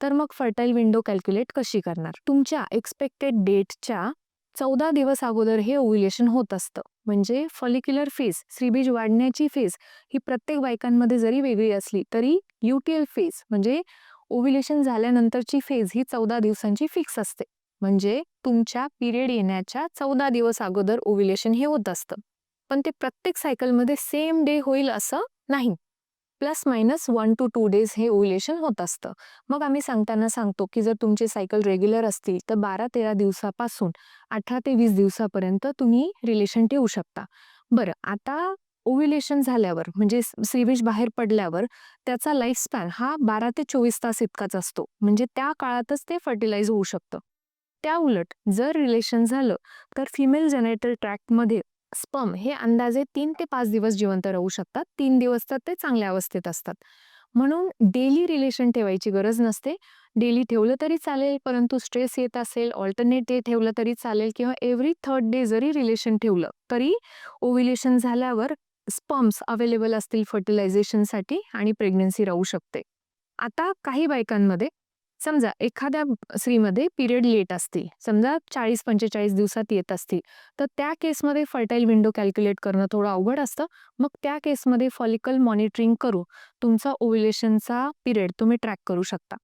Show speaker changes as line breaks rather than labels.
तर मग fertile window calculate कशी करणार? तुमच्या एक्सपेक्टेड डेटच्या चौदा दिवस अगोदर हे ओव्युलेशन होत असतं. म्हणजे फॉलिक्युलर फेज श्रीबीज वाढण्याची फेज ही प्रत्येक बायकांमध्ये जरी वेगळी असली तरी युटीएल फेज म्हणजे ओव्युलेशन झाल्यानंतरची फेज ही चौदा दिवसांची फिक्स असते. म्हणजे तुमच्या पिरियड येण्याच्या चौदा दिवस अगोदर ओव्युलेशन हे होत असतं. पण ते प्रत्येक सायकलमध्ये सेम डे होईल असं नाही. Plus minus one two two days हे ओव्युलेशन होत असतं. मग आम्ही सांगताना सांगतो की जर तुमचे सायकल रेग्युलर असतील तर बारा तेरा दिवसापासून अठरा ते वीस दिवसापर्यंत तुम्ही रिलेशन ठेवू शकता. बरं आता ओव्युलेशन झाल्यावर म्हणजे सीबीज बाहेर पडल्यावर त्याचा लाईफ स्पॅन हा बारा ते चोवीस तास इतकाच असतो. म्हणजे त्या काळातच ते फर्टिलाइज होऊ शकतं. त्या उलट जर रिलेशन झालं तर फिमेल जनरेटर ट्रॅक्टमध्ये स्पम हे अंदाजे तीन ते पाच दिवस जिवंत राहू शकतात. तीन दिवस तर ते चांगल्या अवस्थेत असतात. म्हणून डेली रिलेशन ठेवायची गरज नसते. डेली ठेवलं तरी चालेल परंतु स्ट्रेस येत असेल ऑल्टरनेट डे ठेवलं तरी चालेल किंवा एव्हरी थर्ड डे जरी रिलेशन ठेवलं तरी ओव्हिलेशन झाल्यावर स्पम्स अवेलेबल असतील फर्टिलायझेशनसाठी आणि प्रेग्नन्सी राहू शकते. आता काही बायकांमध्ये समजा एखाद्या स्त्रीमध्ये पिरियड लेट असतील समजा चाळीस पंचेचाळीस दिवसात येत असतील तर त्या केसमध्ये फर्टाईल विंडो कॅल्क्युलेट करणं थोडं अवघड असतं. मग त्या केसमध्ये फॉलिकल मॉनिटरिंग करू तुमचा ओव्युलेशनचा पिरियड तुम्ही ट्रॅक करू शकता.